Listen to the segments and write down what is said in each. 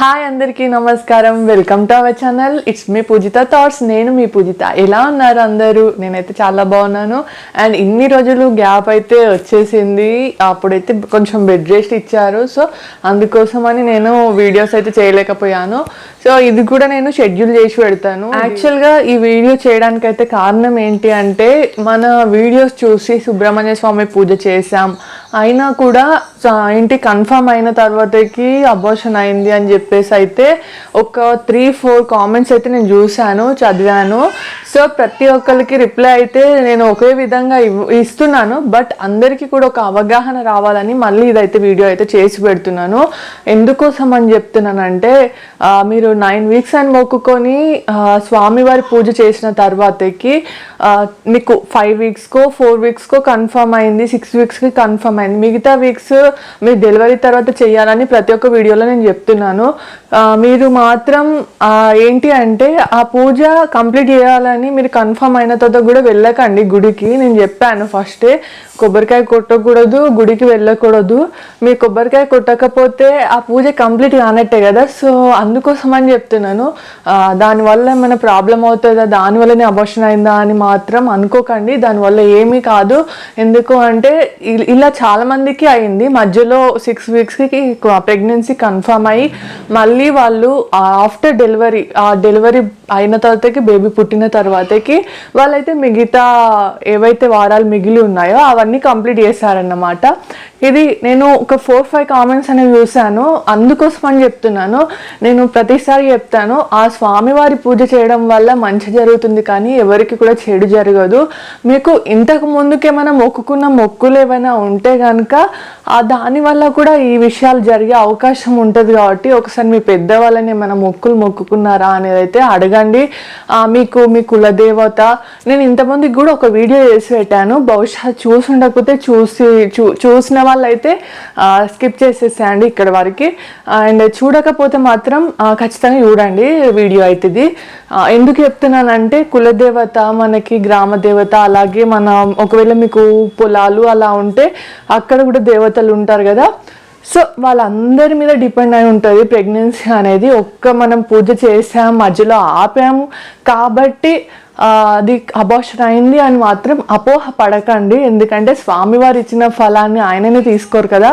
Hi అందరికీ నమస్కారం. Welcome to our channel it's me Poojitha thoughts నేను మీ పూజిత ఎలా ఉన్నారు అందరూ? నేనైతే చాలా బాగున్నాను. అండ్ ఇన్ని రోజులు గ్యాప్ అయితే వచ్చేసింది. అప్పుడైతే కొంచెం బెడ్ రెస్ట్ ఇచ్చారు. సో అందుకోసమని నేను వీడియోస్ అయితే చేయలేకపోయాను. సో ఇది కూడా నేను షెడ్యూల్ చేసి పెడతాను. యాక్చువల్గా ఈ వీడియో చేయడానికి అయితే కారణం ఏంటి అంటే మన వీడియోస్ చూసి సుబ్రహ్మణ్య స్వామి పూజ చేశాం. అయినా కూడా స- ఏంటి కన్ఫర్మ్ అయిన తర్వాతకి అబోషన్ అయింది అని చెప్పేసి అయితే ఒక త్రీ ఫోర్ కామెంట్స్ అయితే నేను చూశాను చదివాను. సో ప్రతి ఒక్కరికి రిప్లై అయితే నేను ఒకే విధంగా ఇవ్- ఇస్తున్నాను. బట్ అందరికీ కూడా ఒక అవగాహన రావాలని మళ్ళీ ఇదైతే వీడియో అయితే చేసి పెడుతున్నాను. ఎందుకోసం అని చెప్తున్నానంటే మీరు నైన్ వీక్స్ అని మొక్కుకొని స్వామివారి పూజ చేసిన తర్వాతకి మీకు ఫైవ్ వీక్స్కో ఫోర్ వీక్స్కో కన్ఫర్మ్ అయింది సిక్స్ వీక్స్కి కన్ఫర్మ్ అయింది మిగతా వీక్స్ మీరు డెలివరీ తర్వాత చేయాలని ప్రతి ఒక్క వీడియోలో నేను చెప్తున్నాను. మీరు మాత్రం ఏంటి అంటే ఆ పూజ కంప్లీట్ చేయాలని మీరు కన్ఫర్మ్ అయిన తర్వాత కూడా వెళ్ళకండి గుడికి. నేను చెప్పాను ఫస్టే కొబ్బరికాయ కొట్టకూడదు గుడికి వెళ్ళకూడదు. మీరు కొబ్బరికాయ కొట్టకపోతే ఆ పూజ కంప్లీట్ కానట్టే కదా. సో అందుకోసం అని చెప్తున్నాను దానివల్ల ఏమైనా ప్రాబ్లం అవుతుందా? దానివల్లనే అబోషన్ అయిందా అని మాత్రం అనుకోకండి. దానివల్ల ఏమీ కాదు. ఎందుకు అంటే ఇలా చాలా మందికి అయింది. మధ్యలో సిక్స్ వీక్స్కి ప్రెగ్నెన్సీ కన్ఫర్మ్ అయ్యి మళ్ళీ వాళ్ళు ఆఫ్టర్ డెలివరీ ఆ డెలివరీ అయిన తర్వాతకి బేబీ పుట్టిన తర్వాతకి వాళ్ళైతే మిగతా ఏవైతే వారాలు మిగిలి ఉన్నాయో అవన్నీ కంప్లీట్ చేశారన్నమాట. ఇది నేను ఒక ఫోర్ ఫైవ్ కామెంట్స్ అనేవి చూశాను. అందుకోసం అని చెప్తున్నాను. నేను ప్రతిసారి చెప్తాను ఆ స్వామివారి పూజ చేయడం వల్ల మంచి జరుగుతుంది కానీ ఎవరికి కూడా చెడు జరగదు. మీకు ఇంతకు ముందుకేమైనా మొక్కుకున్న మొక్కులు ఏమైనా ఉంటే కనుక ఆ దాని వల్ల కూడా ఈ విషయాలు జరిగే అవకాశం ఉంటుంది కాబట్టి ఒకసారి మీ పెద్దవాళ్ళని ఏమైనా మొక్కులు మొక్కుకున్నారా అనేది అయితే అడగండి. మీకు మీ కులదేవత నేను ఇంతమందికి కూడా ఒక వీడియో చేసి పెట్టాను. బహుశా చూసి ఉండకపోతే చూసి చూ చూసిన వాళ్ళైతే స్కిప్ చేసేసేయండి ఇక్కడ వరకు. అండ్ చూడకపోతే మాత్రం ఖచ్చితంగా చూడండి వీడియో అవుతుంది ఎందుకు చెప్తున్నానంటే కులదేవత మనకి గ్రామ దేవత అలాగే మన ఒకవేళ మీకు పొలాలు అలా ఉంటే అక్కడ కూడా దేవతలు ఉంటారు కదా. సో వాళ్ళందరి మీద డిపెండ్ అయి ఉంటుంది ప్రెగ్నెన్సీ అనేది. ఒక్క మనం పూజ చేసాం మధ్యలో ఆపాము. కాబట్టి అది అబార్షన్ అయింది అని మాత్రం అపోహ పడకండి. ఎందుకంటే స్వామివారు ఇచ్చిన ఫలాన్ని ఆయననే తీసుకోరు కదా.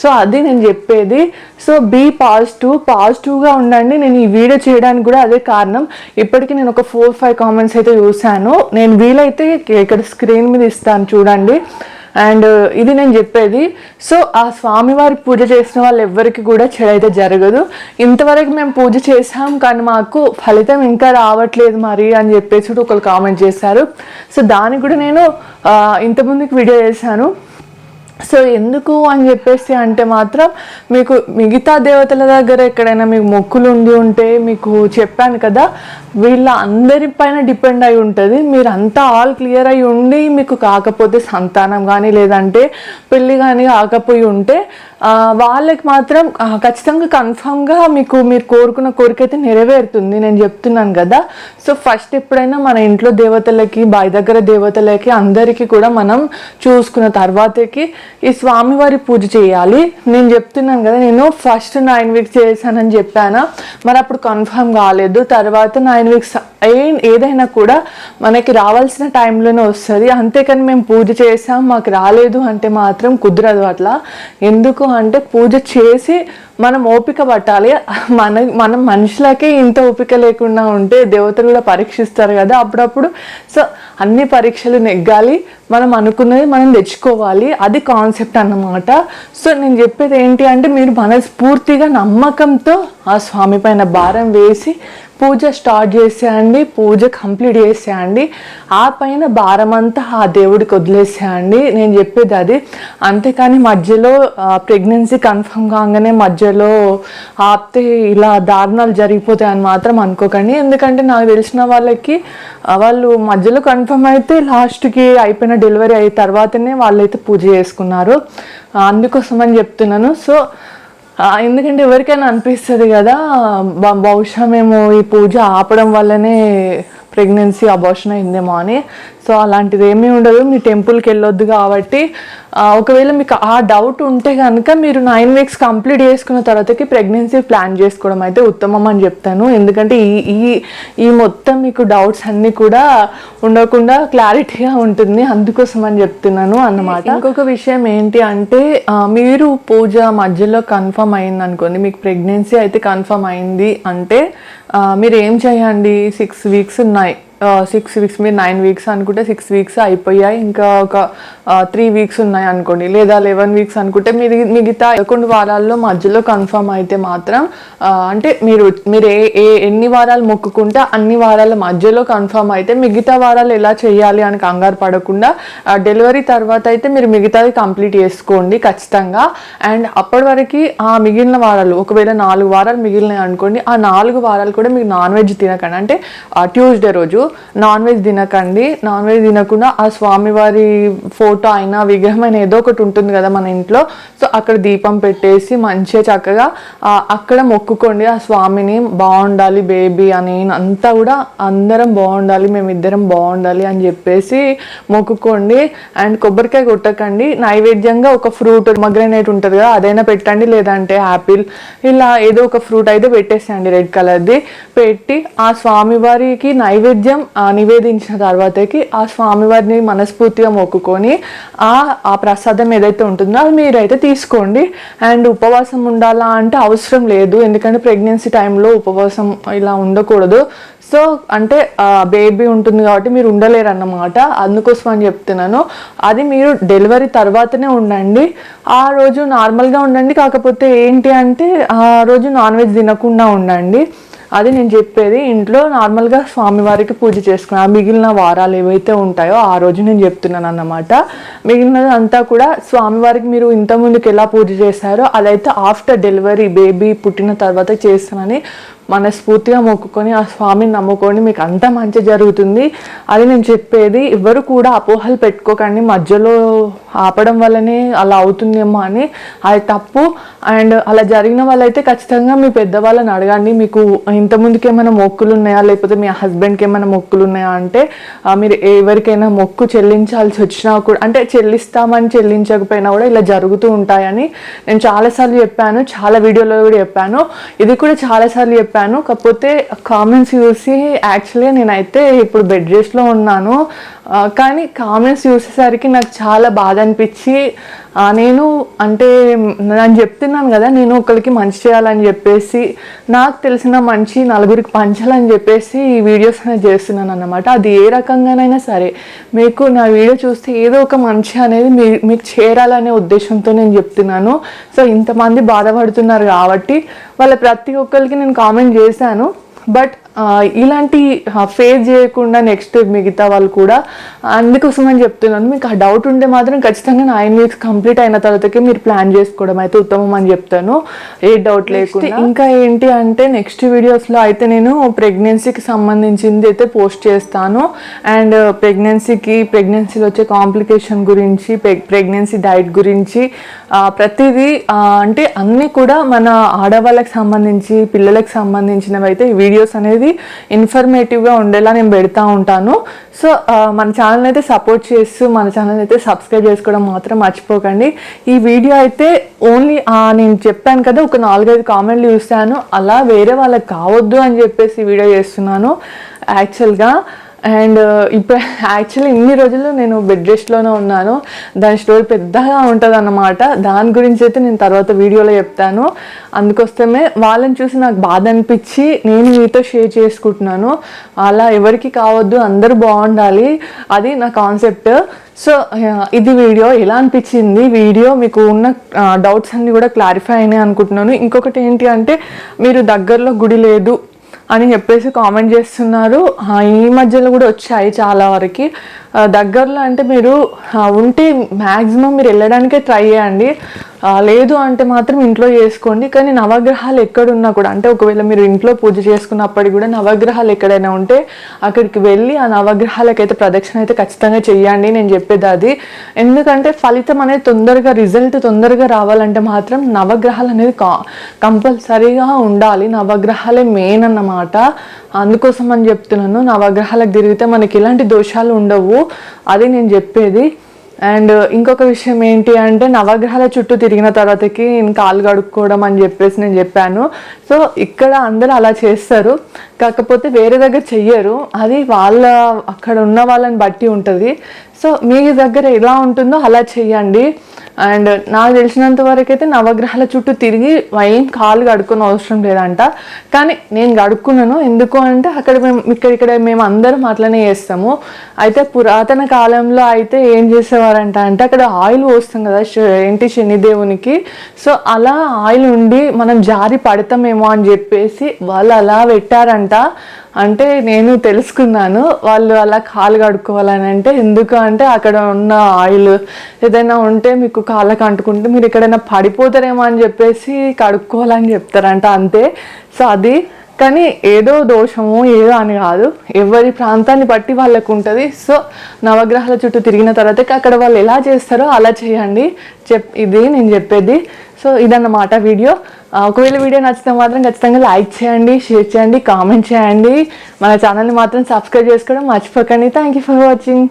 సో అది నేను చెప్పేది. సో బీ పాజిటివ్ పాజిటివ్గా ఉండండి. నేను ఈ వీడియో చేయడానికి కూడా అదే కారణం. ఇప్పటికీ నేను ఒక ఫోర్ ఫైవ్ కామెంట్స్ అయితే చూశాను. నేను వీలైతే ఇక్కడ స్క్రీన్ మీద ఇస్తాను చూడండి. అండ్ ఇది నేను చెప్పేది సో ఆ స్వామివారి పూజ చేసిన వాళ్ళు ఎవ్వరికి కూడా చెడైతే జరగదు. ఇంతవరకు మేము పూజ చేసాం కానీ మాకు ఫలితం ఇంకా రావట్లేదు మరి అని చెప్పేసి కూడా ఒకరు కామెంట్ చేశారు. సో దానికి కూడా నేను ఇంతకుముందుకు వీడియో చేశాను. సో ఎందుకు అని చెప్పేసి అంటే మాత్రం మీకు మిగతా దేవతల దగ్గర ఎక్కడైనా మీకు మొక్కులు ఉండి ఉంటే మీకు చెప్పాను కదా వీళ్ళ అందరి పైన డిపెండ్ అయి ఉంటుంది. మీరు అంతా ఆల్ క్లియర్ అయి ఉండి మీకు కాకపోతే సంతానం కానీ లేదంటే పెళ్ళి కానీ కాకపోయి ఉంటే వాళ్ళకి మాత్రం ఖచ్చితంగా కన్ఫామ్గా మీకు మీరు కోరుకున్న కోరిక అయితే నెరవేరుతుంది. నేను చెప్తున్నాను కదా. సో ఫస్ట్ ఎప్పుడైనా మన ఇంట్లో దేవతలకి బావి దగ్గర దేవతలకి అందరికీ కూడా మనం చూసుకున్న తర్వాతకి ఈ స్వామివారి పూజ చేయాలి. నేను చెప్తున్నాను కదా నేను ఫస్ట్ నైన్ వీక్స్ చేశానని చెప్పాను. మరి అప్పుడు కన్ఫర్మ్ కాలేదు. తర్వాత నైన్ వీక్స్ ఏ ఏదైనా కూడా మనకి రావాల్సిన టైంలోనే వస్తుంది. అంతేకాని మేము పూజ చేసాం మాకు రాలేదు అంటే మాత్రం కుదరదు అట్లా. ఎందుకు అంటే పూజ చేసి మనం ఓపిక పట్టాలి. మన మనం మనుషులకే ఇంత ఓపిక లేకుండా ఉంటే దేవతలు కూడా పరీక్షిస్తారు కదా. అప్పుడప్పుడు సో అన్ని పరీక్షలు నెగ్గాలి. మనం అనుకున్నది మనం తెచ్చుకోవాలి. అది కాన్సెప్ట్ అన్నమాట. సో నేను చెప్పేది ఏంటి అంటే మీరు మనస్ఫూర్తిగా నమ్మకంతో ఆ స్వామి పైన భారం వేసి పూజ స్టార్ట్ చేసేయండి పూజ కంప్లీట్ చేసేయండి. ఆ పైన భారం అంతా ఆ దేవుడికి వదిలేసేయండి. నేను చెప్పేది అది. అంతేకాని మధ్యలో ప్రెగ్నెన్సీ కన్ఫర్మ్ కాగానే మధ్యలో ఆపితే ఇలా దారుణాలు జరిగిపోతాయి అని మాత్రం అనుకోకండి. ఎందుకంటే నాకు తెలిసిన వాళ్ళకి వాళ్ళు మధ్యలో కన్ఫర్మ్ అయితే లాస్ట్కి అయిపోయిన డెలివరీ అయిన తర్వాతనే వాళ్ళైతే పూజ చేసుకున్నారు. అందుకోసం అని చెప్తున్నాను. సో ఎందుకంటే ఎవరికైనా అనిపిస్తుంది కదా బహుశా మేము ఈ పూజ ఆపడం వల్లనే ప్రెగ్నెన్సీ అబార్షన్ అయిందేమో అని. సో అలాంటిది ఏమీ ఉండదు. మీ టెంపుల్కి వెళ్ళొద్దు కాబట్టి ఒకవేళ మీకు ఆ డౌట్ ఉంటే కనుక మీరు నైన్ వీక్స్ కంప్లీట్ చేసుకున్న తర్వాతకి ప్రెగ్నెన్సీ ప్లాన్ చేసుకోవడం అయితే ఉత్తమం అని చెప్తాను. ఎందుకంటే ఈ ఈ ఈ మొత్తం మీకు డౌట్స్ అన్నీ కూడా ఉండకుండా క్లారిటీగా ఉంటుంది. అందుకోసం అని చెప్తున్నాను అన్నమాట. ఇంకొక విషయం ఏంటి అంటే మీరు పూజ మధ్యలో కన్ఫర్మ్ అయింది అనుకోండి మీకు ప్రెగ్నెన్సీ అయితే కన్ఫర్మ్ అయింది అంటే మీరు ఏం చేయండి? సిక్స్ వీక్స్ ఉన్నాయి. సిక్స్ వీక్స్ మీరు నైన్ వీక్స్ అనుకుంటే సిక్స్ వీక్స్ అయిపోయాయి. ఇంకా ఒక త్రీ వీక్స్ ఉన్నాయి అనుకోండి. లేదా లెవెన్ వీక్స్ అనుకుంటే మీరు మిగతా కొన్ని వారాల్లో మధ్యలో కన్ఫర్మ్ అయితే మాత్రం అంటే మీరు మీరు ఏ ఏ ఎన్ని వారాలు మొక్కుకుంటే అన్ని వారాల మధ్యలో కన్ఫర్మ్ అయితే మిగతా వారాలు ఎలా చేయాలి అని కంగారు పడకుండా డెలివరీ తర్వాత అయితే మీరు మిగతాది కంప్లీట్ చేసుకోండి ఖచ్చితంగా. అండ్ అప్పటి వరకు ఆ మిగిలిన వారాలు ఒకవేళ నాలుగు వారాలు మిగిలినాయి అనుకోండి ఆ నాలుగు వారాలు కూడా మీకు నాన్ వెజ్ తినకండి. అంటే ట్యూస్డే రోజు నాన్ వెజ్ తినకండి. నాన్ వెజ్ తినకుండా ఆ స్వామివారి ఫోటో అయినా విగ్రహం అయినా ఏదో ఒకటి ఉంటుంది కదా మన ఇంట్లో. సో అక్కడ దీపం పెట్టేసి మంచిగా చక్కగా అక్కడ మొక్కుకోండి. ఆ స్వామిని బాగుండాలి బేబీ అని. అంతా కూడా అందరం బాగుండాలి మేమిద్దరం బాగుండాలి అని చెప్పేసి మొక్కుకోండి. అండ్ కొబ్బరికాయ కొట్టకండి. నైవేద్యంగా ఒక ఫ్రూట్ మగ్రనేట్ ఉంటుంది కదా అదైనా పెట్టండి. లేదంటే యాపిల్ ఇలా ఏదో ఒక ఫ్రూట్ అయితే పెట్టేసేయండి రెడ్ కలర్ది. పెట్టి ఆ స్వామివారికి నైవేద్యం ఆ, నివేదించిన తర్వాతకి ఆ స్వామివారిని మనస్ఫూర్తిగా మొక్కుకొని ఆ ఆ ప్రసాదం ఏదైతే ఉంటుందో అది మీరైతే తీసుకోండి. అండ్ ఉపవాసం ఉండాలా అంటే అవసరం లేదు. ఎందుకంటే ప్రెగ్నెన్సీ టైంలో ఉపవాసం ఇలా ఉండకూడదు. సో అంటే బేబీ ఉంటుంది కాబట్టి మీరు ఉండలేరు అన్నమాట అందుకోసం అని చెప్తున్నాను. అది మీరు డెలివరీ తర్వాతనే ఉండండి. ఆ రోజు నార్మల్గా ఉండండి. కాకపోతే ఏంటి అంటే ఆ రోజు నాన్ వెజ్ తినకుండా ఉండండి. అది నేను చెప్పేది ఇంట్లో నార్మల్గా స్వామివారికి పూజ చేసుకున్నా. మిగిలిన వారాలు ఏవైతే ఉంటాయో ఆ రోజు నేను చెప్తున్నాను అన్నమాట. మిగిలినది అంతా కూడా స్వామివారికి మీరు ఇంతకుముందుకు ఎలా పూజ చేశారో అదైతే ఆఫ్టర్ డెలివరీ బేబీ పుట్టిన తర్వాత చేస్తానని మనస్ఫూర్తిగా మొక్కుకొని ఆ స్వామిని నమ్ముకొని మీకు అంతా మంచి జరుగుతుంది. అది నేను చెప్పేది ఎవరు కూడా అపోహలు పెట్టుకోకండి. మధ్యలో ఆపడం వల్లనే అలా అవుతుందేమో అని. అది తప్పు. అండ్ అలా జరిగిన వాళ్ళైతే ఖచ్చితంగా మీ పెద్దవాళ్ళని అడగండి. మీకు ఇంతముందుకు ఏమైనా మొక్కులు ఉన్నాయా లేకపోతే మీ హస్బెండ్కి ఏమైనా మొక్కులు ఉన్నాయా అంటే మీరు ఎవరికైనా మొక్కు చెల్లించాల్సి వచ్చినా కూడా అంటే చెల్లిస్తామని చెల్లించకపోయినా కూడా ఇలా జరుగుతూ ఉంటాయని నేను చాలాసార్లు చెప్పాను. చాలా వీడియోలో కూడా చెప్పాను. ఇది కూడా చాలాసార్లు చెప్పాను. కాకపోతే కామెంట్స్ చూసి యాక్చువల్లీ నేనైతే ఇప్పుడు బెడ్ రెస్ట్లో ఉన్నాను. కానీ కామెంట్స్ చూసేసరికి నాకు చాలా బాధ అనిపించి నేను అంటే నేను చెప్తున్నాను కదా నేను ఒకరికి మంచి చేయాలని చెప్పేసి నాకు తెలిసిన మంచి నలుగురికి పంచాలని చెప్పేసి ఈ వీడియోస్ అనేది చేస్తున్నాను అన్నమాట. అది ఏ రకంగానైనా సరే మీకు నా వీడియో చూస్తే ఏదో ఒక మంచి అనేది మీ మీకు చేరాలనే ఉద్దేశంతో నేను చెప్తున్నాను. సో ఇంతమంది బాధపడుతున్నారు కాబట్టి వాళ్ళ ప్రతి ఒక్కరికి నేను కామెంట్ చేశాను. బట్ ఇలాంటి ఫేస్ చేయకుండా నెక్స్ట్ మిగతా వాళ్ళు కూడా అందుకోసం అని చెప్తున్నాను. మీకు ఆ డౌట్ ఉంటే మాత్రం ఖచ్చితంగా నైన్ వీక్స్ కంప్లీట్ అయిన తర్వాతకి మీరు ప్లాన్ చేసుకోవడం అయితే ఉత్తమం అని చెప్తాను. ఏ డౌట్ లేకుండా. ఇంకా ఏంటి అంటే నెక్స్ట్ వీడియోస్లో అయితే నేను ప్రెగ్నెన్సీకి సంబంధించింది అయితే పోస్ట్ చేస్తాను. అండ్ ప్రెగ్నెన్సీకి ప్రెగ్నెన్సీలో వచ్చే కాంప్లికేషన్ గురించి ప్రెగ్నెన్సీ డైట్ గురించి ప్రతిదీ అంటే అన్నీ కూడా మన ఆడవాళ్ళకి సంబంధించి పిల్లలకు సంబంధించినవి అయితే వీడియోస్ అనేది ఇన్ఫర్మేటివ్గా ఉండేలా నేను పెడతా ఉంటాను. సో మన ఛానల్ అయితే సపోర్ట్ చేస్తూ మన ఛానల్ అయితే సబ్స్క్రైబ్ చేసుకోవడం మాత్రం మర్చిపోకండి. ఈ వీడియో అయితే ఓన్లీ నేను చెప్పాను కదా ఒక నాలుగైదు కామెంట్లు చూస్తాను అలా వేరే వాళ్ళకి కావద్దు అని చెప్పేసి వీడియో చేస్తున్నాను. యాక్చువల్గా అండ్ ఇప్పుడు యాక్చువల్లీ ఇన్ని రోజులు నేను బెడ్ రెస్ట్లోనే ఉన్నాను. దాని స్టోరీ పెద్దగా ఉంటుంది అన్నమాట దాని గురించి అయితే నేను తర్వాత వీడియోలో చెప్తాను. అందుకోసమే వాళ్ళని చూసి నాకు బాధ అనిపించి నేను మీతో షేర్ చేసుకుంటున్నాను. అలా ఎవరికి కావద్దు అందరూ బాగుండాలి. అది నా కాన్సెప్ట్ సో ఇది వీడియో ఎలా అనిపించింది? వీడియో మీకు ఉన్న డౌట్స్ అన్నీ కూడా క్లారిఫై అయినాయి అనుకుంటున్నాను. ఇంకొకటి ఏంటి అంటే మీరు దగ్గరలో గుడి లేదు అని చెప్పేసి కామెంట్ చేస్తున్నారు. ఈ మధ్యలో కూడా వచ్చాయి చాలా వరకు. దగ్గరలో అంటే మీరు ఉంటే మ్యాక్సిమం మీరు వెళ్ళడానికే ట్రై చేయండి. లేదు అంటే మాత్రం ఇంట్లో చేసుకోండి కానీ నవగ్రహాలు ఎక్కడున్నా కూడా అంటే ఒకవేళ మీరు ఇంట్లో పూజ చేసుకున్నప్పటికీ కూడా నవగ్రహాలు ఎక్కడైనా ఉంటే అక్కడికి వెళ్ళి ఆ నవగ్రహాలకైతే ప్రదక్షిణ అయితే ఖచ్చితంగా చెయ్యండి నేను చెప్పేది అది. ఎందుకంటే ఫలితం అనేది తొందరగా రిజల్ట్ తొందరగా రావాలంటే మాత్రం నవగ్రహాలు అనేది కా కంపల్సరీగా ఉండాలి. నవగ్రహాలే మెయిన్ అన్నమాట. అందుకోసం అని చెప్తున్నాను నవగ్రహాలకు తిరిగితే మనకి ఎలాంటి దోషాలు ఉండవు. అది నేను చెప్పేది. అండ్ uh, ఇంకొక విషయం ఏంటి అంటే నవగ్రహాల చుట్టూ తిరిగిన తర్వాతకి నేను కాలు కడుక్కోవడం అని చెప్పేసి నేను చెప్పాను. సో ఇక్కడ అందరూ అలా చేస్తారు. కాకపోతే వేరే దగ్గర చెయ్యరు. అది వాళ్ళ అక్కడ ఉన్న వాళ్ళని బట్టి ఉంటుంది. సో మీ దగ్గర ఎలా ఉంటుందో అలా చెయ్యండి. అండ్ నాకు తెలిసినంత వరకు అయితే నవగ్రహాల చుట్టూ తిరిగి ఏం కాలు కడుక్కొని అవసరం లేదంట. కానీ నేను కడుక్కున్నాను. ఎందుకు అంటే అక్కడ మేము ఇక్కడ ఇక్కడ మేము అందరం అట్లనే చేస్తాము. అయితే పురాతన కాలంలో అయితే ఏం చేసేవారంట అంటే అక్కడ ఆయిల్ పోస్తాం కదా ఏంటి శనిదేవునికి. సో అలా ఆయిల్ ఉండి మనం జారి పడతామేమో అని చెప్పేసి వాళ్ళు అలా పెట్టారంట. అంటే నేను తెలుసుకున్నాను వాళ్ళు అలా కాలు కడుక్కోవాలని అంటే ఎందుకు అంటే అక్కడ ఉన్న ఆయిల్ ఏదైనా ఉంటే మీకు కాళ్ళకు అంటుకుంటే మీరు ఎక్కడైనా పడిపోతారేమో అని చెప్పేసి కడుక్కోవాలని చెప్తారంట అంతే. సో అది కానీ ఏదో దోషము ఏదో అని కాదు. ఎవరి ప్రాంతాన్ని బట్టి వాళ్ళకు ఉంటుంది. సో నవగ్రహాల చుట్టూ తిరిగిన తర్వాత అక్కడ వాళ్ళు ఎలా చేస్తారో అలా చేయండి. చెప్ ఇది నేను చెప్పేది. సో ఇదన్నమాట వీడియో. ఒకవేళ వీడియో నచ్చితే మాత్రం ఖచ్చితంగా లైక్ చేయండి షేర్ చేయండి కామెంట్ చేయండి. మన ఛానల్ని మాత్రం సబ్స్క్రైబ్ చేసుకోవడం మర్చిపోకండి. Thank you for watching